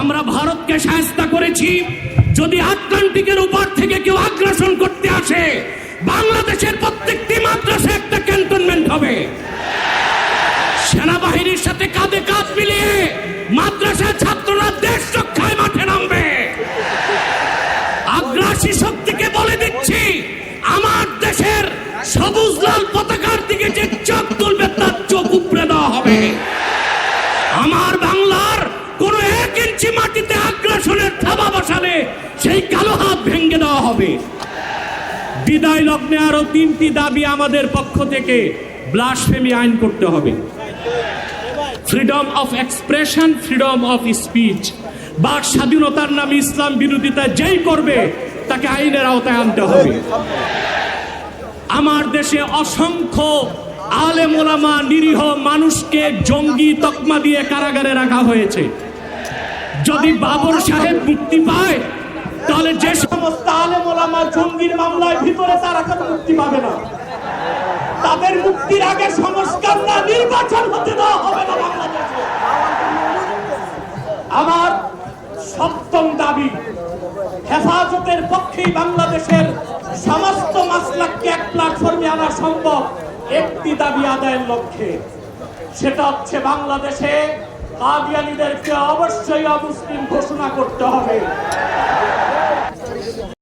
আমরা ভারতকে সাহায্য করেছি। যদি আটলান্টিকের উপর থেকে কেউ আগ্রাসন করতে আসে, বাংলাদেশের প্রত্যেকটি মাদ্রাসা একটা ক্যান্টনমেন্ট হবে। সেনাবাহিনীর সাথে কাঁধে কাঁধ মিলিয়ে মাদ্রাসার ছাত্ররা দেশ রক্ষায় মাঠে নামবে। আগ্রাসী শক্তিকে বলে দিচ্ছি, আমার দেশের সবুজ লাল পতাকার দিকে যে চোখ তুলবে, তার চোখ উপড়ে দেওয়া হবে আমার বাংলার কোন এক মাটিতে আগ্রাসনের থাবা বসালে সেই কালো হাত ভেঙে দেওয়া হবে। বিদায় লগ্নে আরও তিনটি দাবি আমাদের পক্ষ থেকে ব্লাসফেমি আইন করতে হবে। Freedom of expression freedom of speech বাক স্বাধীনতার নামে ইসলাম বিরোধিতা যেই করবে, তাকে আইনের আওতায় আনতে হবে। আমার দেশে অসংখ্য আলেম ওলামা নিরীহ মানুষকে জঙ্গি তকমা দিয়ে কারাগারে রাখা হয়েছে। যদি বাবর সাহেব মুক্তি পায়, তাহলে যে সমস্ত আলেম জঙ্গির মামলায় ভিতরে তারা কেন মুক্তি পাবে না? তাদের মুক্তির আগে সংস্কার না, নির্বাচন হতে দেওয়া হবে না বাংলাদেশে। আমার সপ্তম দাবি, হেফাজতের পক্ষেই বাংলাদেশের সমস্ত মাসলাককে এক প্ল্যাটফর্মে আনা সম্ভব, একটি দাবি আদায়ের লক্ষ্যে। সেটা হচ্ছে বাংলাদেশে কাদিয়ানিদেরকে অবশ্যই অমুসলিম ঘোষণা করতে হবে।